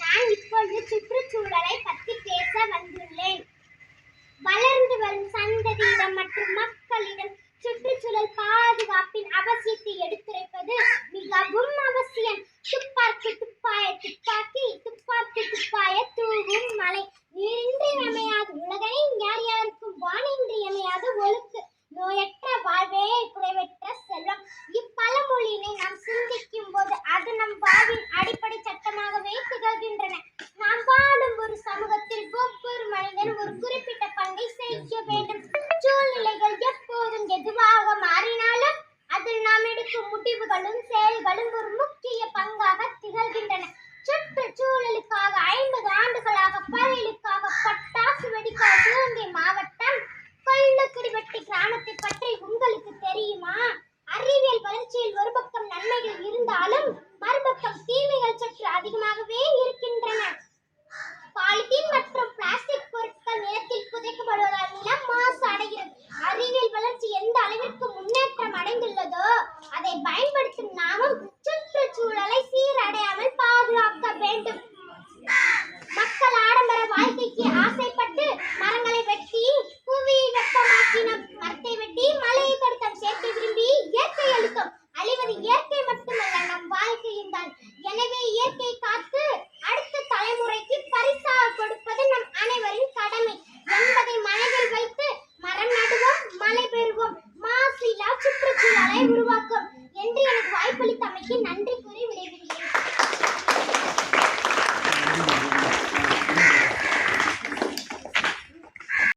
நான் இப்பொழுது சுற்றுச்சூழலை பற்றி பேச வந்துள்ளேன். வளர்ந்து வரும் சந்ததியிடம் மற்றும் மக்களிடம் சுற்றுச்சூழல் பாதுகாப்பின் அவசியத்தை எடுத்துரைப்பது மிகவும் அவசியம். துப்பாக்கி துப்பாய துப்பாக்கி துப்பாக்கி துப்பாய தூவும் மலை. வருகின்றன நாம் வாழும் ஒரு சமூகத்தில் ஒவ்வொரு மனிதனும் ஒரு குறிப்பிட்ட பங்கை செய்ய வேண்டும். சூழ்நிலைகள் எப்போதும் எதுவாக மாறினாலும் அதில் நாம் எடுக்கும் முடிவுகளும் செயல்களும் ஒரு முக்கிய பங்காக திகழ்கின்றன. சுற்றுச்சூழலுக்காக ஐம்பது ஆண்டுகளாக பயிலுக்காக பட்டாசு வெடிக்கிற சிவகங்கை மாவட்டம் கொல்லுக்குடி வெட்டி கிராமத்தை பற்றி உங்களுக்கு தெரியுமா? அமைந்துள்ளதோ அதை பயன்படுத்தும் நாமும் சுற்றுச்சூழலை சீரடையாமல் பாதுகாக்க வேண்டும். மக்கள் ஆடம்பர வாழ்க்கைக்கு ஆசைப்பட்டு மரங்களை வெட்டி புவியை வெப்பமாக்கி மரத்தை வெட்டி மலையை தடுத்தம் சேர்க்கை விரும்பி இயற்கை அழுத்தம். அழிவது இயற்கை மட்டுமல்ல நம் வாழ்க்கையும் தான் எனவே இயற்கை காத்து I will walk up.